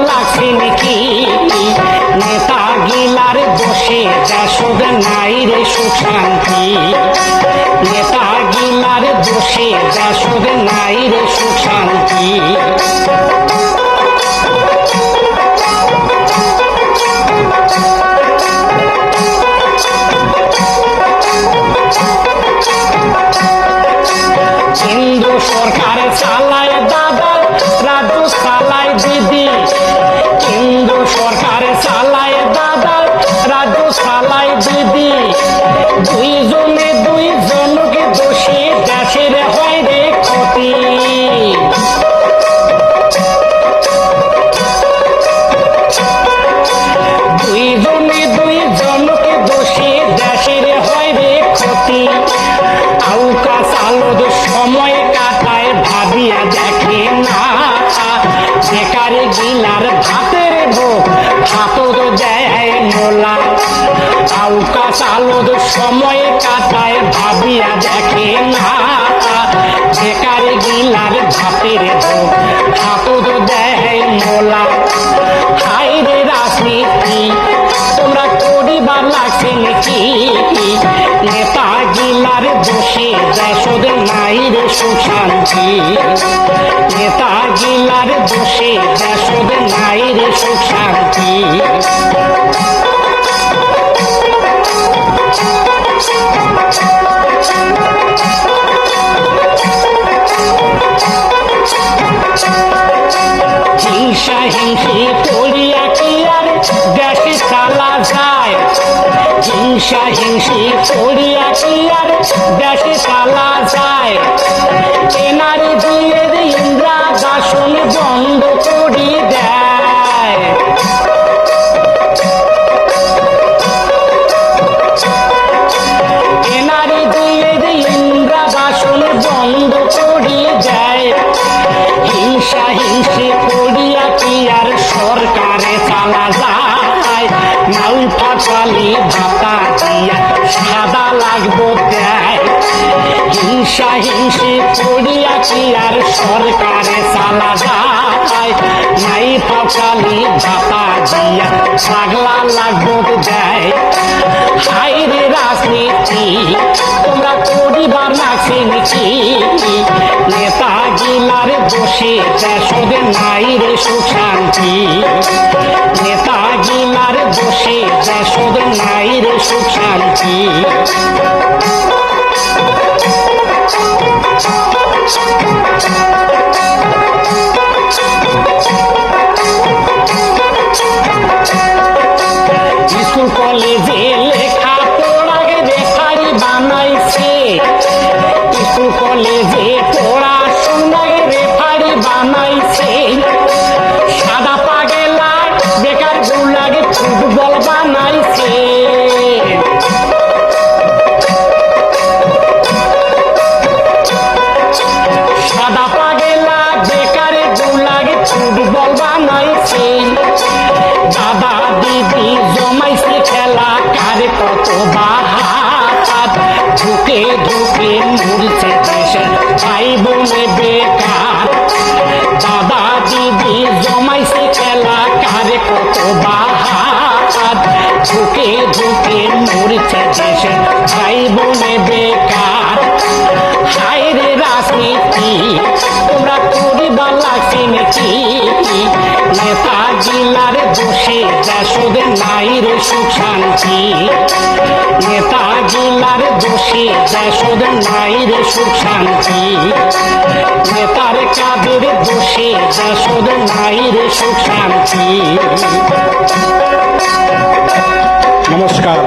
লাগছেন কি নেতা গিলার বসে দেশদ নাই রে সুখ নেতা গিলার বসে দেশদ নাই রে সুখ শান্তি সরকার চালায় দাদা চালায় দাদা। রাজ্য চালায় দিদি দোষী হয় রে ক্ষতি। ক্ষতি। আউকা চালদ সময় কাটায়, ভাবিয়া দেখে না। চালদ সময় কাটায় ভাবিয়া দেখে না। বেকার গিলার ভোগ হাতদ দেয় মোলা। হাই রে রাজনীতি তোমরা করিবার লাগছে নাকি? নেতা গিলার দোষে যশোদ নাই রে সুশান্তি। নেতা গিলার দোষে যশোদ নাই রে সুশান্তি। হিংসা হিংসি করিয়া কি আর দেশে চালা যায়। হিংসা হিংসি করিয়া কি আর দেশে চালা যায়। এনারে দিয়ে ইন্দ্রা ভাতা দিয়া সাদা লাগবো দেয়। হিংসা হিংসি করিয়া কি আর সরকারে চালা যায়? নাই ফাটালি ভাতা দিয়া পাগলা লাগবো দেয়। হাই রে রাজনীতি, তোমরা করিবার লাগছে নাকি? নেতা গিলার দোষে যশোদ নাই রে সুখ শান্তি নেতা গিলার যশোদ নাই রে সুখ শান্তি স্কুল কলেজে লেখা পড়াকে রেফারি বানাইছে। স্কুল কলেজে পড়াশোনাকে রেফারি বানাইছে। ঢুকে ঢুকে দেশের দেশে ভাই বোনে বেকার। দাদা দিদি জমাইছে খেলা কারে কত বাহাত ঝুঁকে ঝুঁকে মরছে দেশের ভাই বোনে বেকার। হায় রে শান্তি নেতা গিলার দোষে যশোদ নাই রে সুখ শান্তি নেতার কাদের দোষে যশোদ নাই রে সুখ শান্তি নমস্কার।